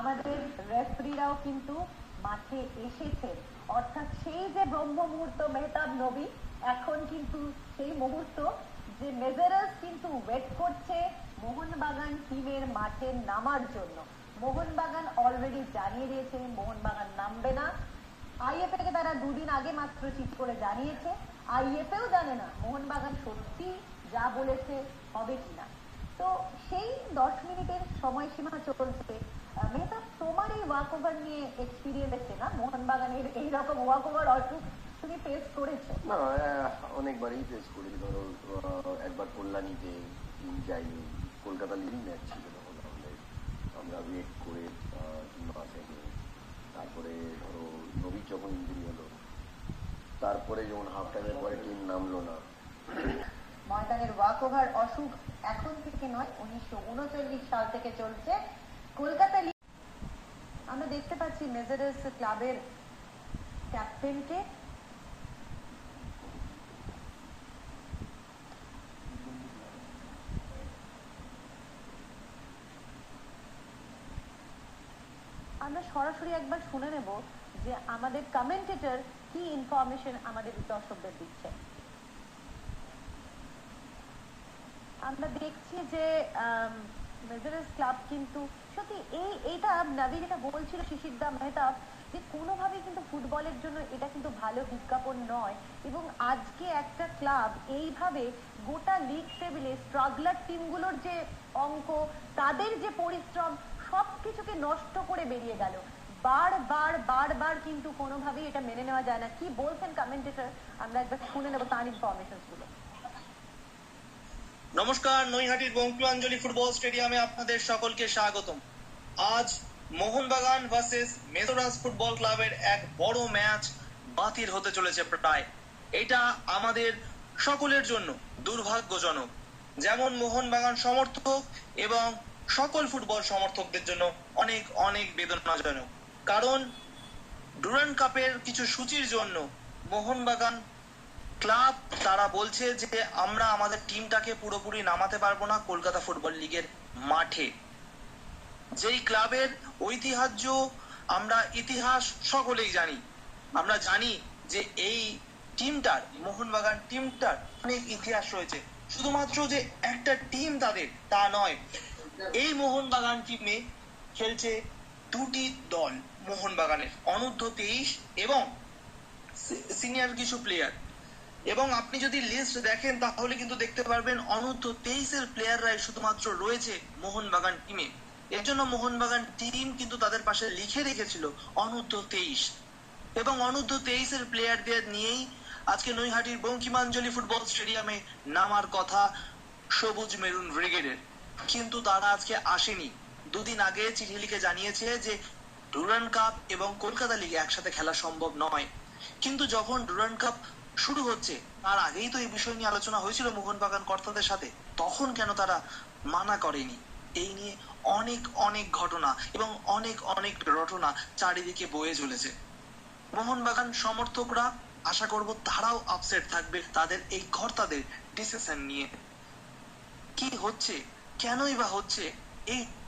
আমাদের রেফারিরাও কিন্তু মাঠে এসেছে। অর্থাৎ সেই যে ব্রহ্ম মুহূর্ত মেহতাব নবী, এখন কিন্তু সেই মুহূর্ত যে মেজারাস কিন্তু ওয়েট করছে মোহনবাগান টিমের মাঠে নামার জন্য। মোহনবাগান অলরেডি জানিয়ে দিয়েছে, মোহনবাগান নামবে না। আইএফএ থেকে তারা দুদিন আগে মাত্র ঠিক করে জানিয়েছে। আইএফএও জানে না মোহনবাগান সত্যি যা বলেছে হবে কিনা। তো সেই দশ মিনিটের সময়সীমা চলছে। নিয়ে এক্সপিরিয়েন্স আছে না? মোহনবাগানের এইরকম ওয়াক ওভার অসুখ তুমি ফেস করেছ? না অনেকবারই ফেস করি ধরো একবার কল্যাণীতে টিম যাইনি। কলকাতা লিভিং ম্যাচ ছিল তখন আমাদের। আমরা ওয়েট করে তারপরে ধরো নবীর যখন ইঞ্জুরি হলো তারপরে যখন হাফ টাইমের পরে টিম নামলো না। ময়দানের ওয়াক ওভার অসুখ এখন থেকে নয় উনিশশো উনচল্লিশ সাল থেকে চলছে। কলকাতা আমরা দেখতে পাচ্ছি মেজারেস ক্লাবের ক্যাপ্টেনকে আমরা সরাসরি একবার শুনে নেব যে আমাদের কমেন্টেটর কি ইনফরমেশন আমাদের দর্শকদের দিচ্ছে। আমরা দেখছি যে মেজারেস ক্লাব কিন্তু সত্যি এই, এইটা নাবি যেটা বলছিল শিশিরদা মেহতাব যে কোনোভাবে কিন্তু ফুটবলের জন্য এটা কিন্তু ভালো বিজ্ঞাপন নয়। এবং আজকে একটা ক্লাব এইভাবে গোটা লিগ টেবিলে স্ট্রাগলার টিমগুলোর যে অঙ্ক, তাদের যে পরিশ্রম সব সবকিছুকে নষ্ট করে বেরিয়ে গেল। বারবার বারবার কিন্তু কোনোভাবেই এটা মেনে নেওয়া যায় না। কি বলছেন কমেন্টেটর আমরা একবার শুনে নেব তার ইনফরমেশনগুলো। নমস্কার, নৈহাটির বঙ্কিমাঞ্জলি ফুটবল স্টেডিয়ামে আপনাদের সকলকে স্বাগতম। আজ মোহনবাগান ভার্সেস মেসোরাস ফুটবল ক্লাবের এক বড় ম্যাচ বাতিল হতে চলেছে প্রায়। এটা আমাদের সকলের জন্য দুর্ভাগ্যজনক। যেমন মোহনবাগান সমর্থক এবং সকল ফুটবল সমর্থকদের জন্য অনেক অনেক বেদনাজনক। কারণ ডুরান্ড কাপের কিছু সূচির জন্য মোহনবাগান ক্লাব, তারা বলছে যে আমরা আমাদের টিমটাকে পুরোপুরি নামাতে পারব না কলকাতা ফুটবল লিগের মাঠে। যেই ক্লাবের ঐতিহ্য আমরা ইতিহাস সকলেই জানি। আমরা জানি যে এই টিমটার, মোহনবাগান টিমটার অনেক ইতিহাস রয়েছে। শুধুমাত্র যে একটা টিম তাদের, তা নয়। এই মোহনবাগান টিমে খেলছে দুটি দল, মোহনবাগানের। অনূর্ধ্ব তেইশ এবং সিনিয়র কিছু প্লেয়ার এবং আপনি যদি লিস্ট দেখেন, তাহলে কিন্তু দেখতে পারবেন অনূর্ধ্ব তেইশের প্লেয়াররাই শুধুমাত্র রয়েছে মোহনবাগান টিমে এর জন্য মোহনবাগান টিম কিন্তু তাদের পাশে লিখে রেখেছিল অনূর্ধ্ব তেইশ। এবং অনূর্ধ্ব তেইশের প্লেয়ারদের নিয়েই আজকে নৈহাটির বঙ্কিমাঞ্জলি ফুটবল স্টেডিয়ামে নামার কথা সবুজ মেরুন ব্রিগেডের কিন্তু তারা আজকে আসেনি। দুদিন আগে চিঠি লিখে জানিয়েছে যে ডুরান কাপ এবং কলকাতা লিগে একসাথে খেলা সম্ভব নয়। কিন্তু যখন ডুরান কাপ শুরু হচ্ছে। তার আগেই তো এই বিষয় নিয়ে আলোচনা হয়েছিল মোহনবাগান কর্তাদের সাথে। তখন কেন তারা মানা করেনি? এই নিয়ে অনেক অনেক ঘটনা এবং অনেক অনেক রটনা চারিদিকে বয়ে চলেছে। মোহনবাগান সমর্থকরা, আশা করব তারাও আপসেট থাকবে তাদের এই কর্তাদের ডিসিশন নিয়ে। কি হচ্ছে? কেনই বা হচ্ছে? এই